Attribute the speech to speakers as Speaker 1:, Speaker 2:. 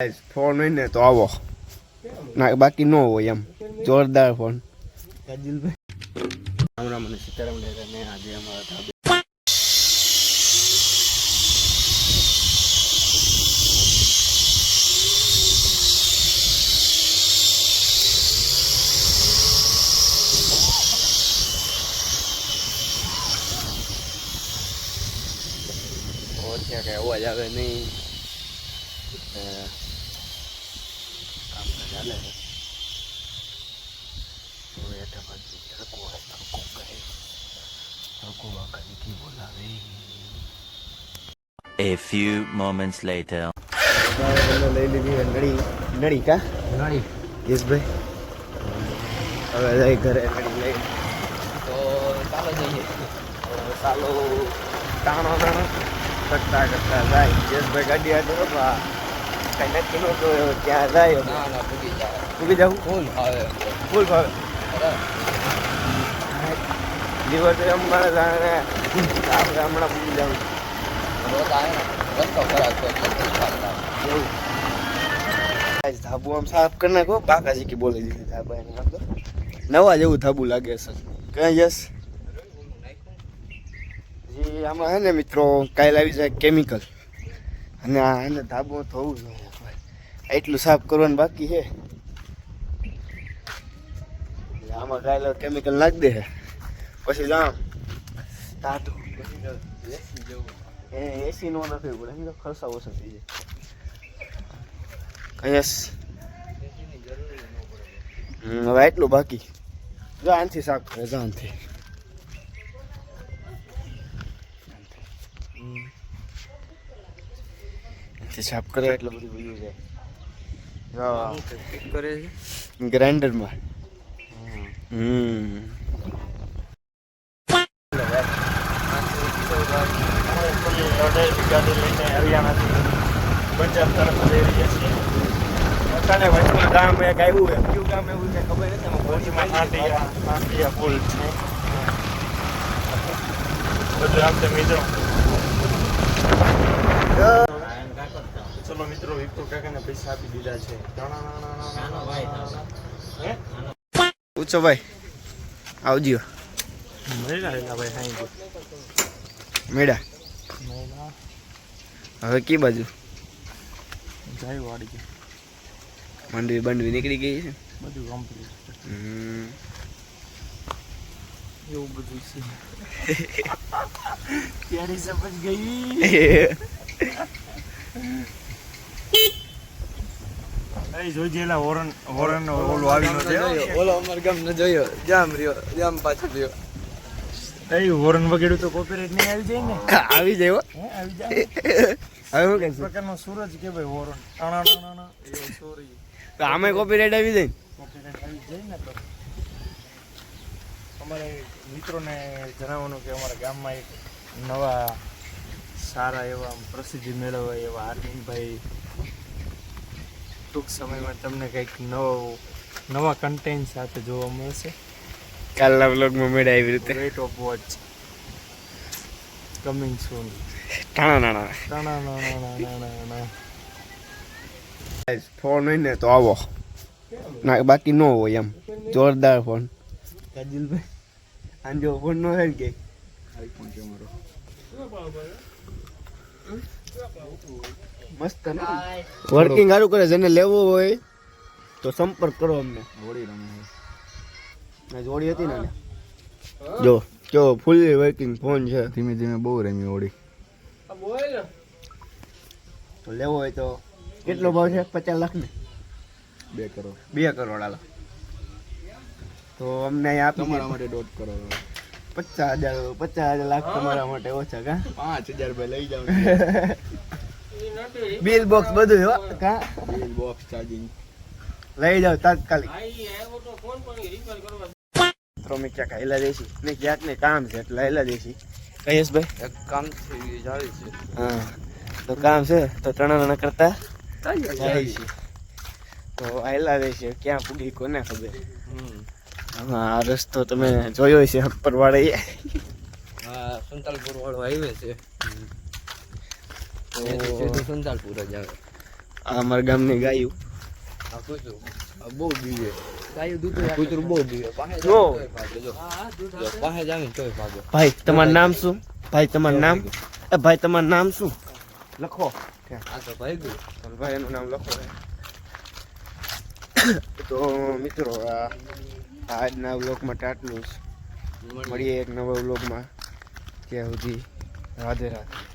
Speaker 1: Phone હોય ને તો આવો ના બાકી ન હોય એમ જોરદાર ફોન કાજલભાઈ રામ રામ અને સીતારામ ને આજે અમારા ધાબે અત્યારે કઈ અવાજ આવે નહીં અ, કામ તો ચાલે છે. હવે હેઠા બાજુ તડકો હોય તડકો કહે. તડકો વાંકાથી બોલાવે.
Speaker 2: A few moments later.
Speaker 1: લઈ લીધી નળી. નળી કા?
Speaker 3: નળી.
Speaker 1: યશભાઈ હવે જઈ ઘરે નળી લઈ.
Speaker 3: તો ચાલો જઈએ.
Speaker 1: ચાલો. ટાણો ટાણો. કરતા કરતા જાય. યશભાઈ ગાડી આજે નહોતું જાય. ઊભી જાઉં
Speaker 3: ફૂલ ભાવે
Speaker 1: ફૂલ ભાવે દિવસે એમ મારે જાણે હમણાં પૂરી જાઉં.
Speaker 3: રોજ આવે રસ્તો ખરાબ
Speaker 1: એવું. ધાબુ આમ સાફ કરી નાખો. બાકાજી કી બોલી દીધી ધાબા એને નવા જેવું ધાબુ લાગે છે. કઈ યસ આમાં હે ને મિત્રો કાલે આવી જાય કેમિકલ અને આ એને ધાબો થવું જોઈએ એટલું સાફ કરવાનું બાકી છે. આમાં કાયલો કેમિકલ નાખી દે. પછી જામ તાતું એસી નો નથી પડે તો ખર્ચા ઓછો થઈ જાય. યસ હવે એટલું બાકી. જો સાફ કરે, જો આનથી. સાફ કરે એટલે બધું બધું જાય.
Speaker 3: કરે છે
Speaker 1: ગ્રાઇન્ડરમાં. હમ. અત્યારે વચમાં ગામ એક આવ્યું એમ કયું ગામ એવું છે ખબર નથી ભોજમાં
Speaker 4: આંટિયા આંટિયા પુલ છે બધું આમ તો મિત્રો ચલો મિત્રો વિપુલ કાકાને પૈસા આપી દીધા છે?
Speaker 1: પૂછો ભાઈ આવજો. મેળા હવે કી બાજુ? માંડવી બાંડવી નીકળી ગઈ છે?
Speaker 4: બધું કમ્પ્લીટ એવું બધું છે. ત્યારે સમજ ગઈ. એ હોરન હોરન ઓલું આવી નતું
Speaker 3: ઓલો અમાર ગામ ન જોયો. જામ રહ્યો. જામ પાછો રહ્યો
Speaker 4: એ હોરન વગેરે તો કોપીરાઇટ નહીં આવી જાય ને?
Speaker 1: આવી જાય હો.
Speaker 4: આવી જાય?
Speaker 1: હવે
Speaker 4: એક
Speaker 1: કહેશું?
Speaker 4: પ્રકારનો સૂરજ કે ભાઈ હોરન ટાણા ટાણા એ સોરી
Speaker 1: તો આમે કોપીરાઇટ આવી જાય ને?
Speaker 4: આવી જાય ને તો. અમારે મિત્રોને જણાવવાનું કે અમારા ગામમાં એક નવા સારા એવા પ્રસિદ્ધિ મેળવવા એવા હાર્દિકભાઈ ટૂંક સમયમાં તમને કંઈક નવો નવા કન્ટેન્ટ સાથે જોવા મળશે.
Speaker 1: કાલના બ્લોગમાં મેળા આવી રીતે.
Speaker 4: Rate of watch coming soon
Speaker 1: ટાણા નાણા
Speaker 4: ટાણા ના
Speaker 1: ફોન હોય ને તો આવો ના બાકી ન હોય એમ જોરદાર ફોન કાજલભાઈ આંજો ફોન નો હોય કે આઈફોન છે મારો મસ્ત વર્કિંગ સારું કરે જેને લેવો હોય તો સંપર્ક કરો અમને. જોડી હતી ને જો જો ફૂલ વર્કિંગ ફોન છે.
Speaker 5: ધીમે ધીમે બહુ રમી ઓડી
Speaker 1: તો લેવો હોય તો કેટલો ભાવ છે? પચાસ લાખ ને
Speaker 5: બે કરોડ.
Speaker 1: બે કરોડ આલા તો અમને અહીંયા
Speaker 5: તમારા માટે દોઢ કરોડ.
Speaker 1: પચાસ હજાર પચાસ હજાર લાખ તમારા માટે ઓછા કા?
Speaker 5: પાંચ હજાર રૂપિયા લઈ જાવ
Speaker 1: બિલ બોક્સ બધું હો કા?
Speaker 5: બિલ બોક્સ ચાર્જિંગ
Speaker 1: લઈ જાવ તાત્કાલિક. મિત્રો મેં ક્યાંક હાઈલા દેશી. ને ક્યાંક ને કામ છે એટલે હાઈલા દેશી. કહીશ ભાઈ
Speaker 3: એક કામ થઈ જાય છે.
Speaker 1: હા. તો કામ છે તો ત્રણ કરતા
Speaker 3: જાય
Speaker 1: છે. તો હાઈલા દેશી ક્યાં પૂગી કોને ખબર? હા આ રસ્તો તમે જોયો છે અપ્પર વાળે.
Speaker 3: હા સુંતાલપુર વાળો હાઈવે છે. સુંતાલપુર જ આવે.
Speaker 1: આ અમારા ગામની ગાયું.
Speaker 5: આ કૂતરું.
Speaker 3: બહુ બીવે.
Speaker 1: ભાઈ તમારું નામ શું? ભાઈ તમારું નામ? એ ભાઈ તમારું નામ શું? લખો.
Speaker 5: આ તો ભાઈ
Speaker 1: એનું નામ લખો. તો મિત્રો આ આજના બ્લોગમાં ટાટલું મળીએ એક નવા બ્લોગમાં ત્યાં સુધી રાધે રાધે.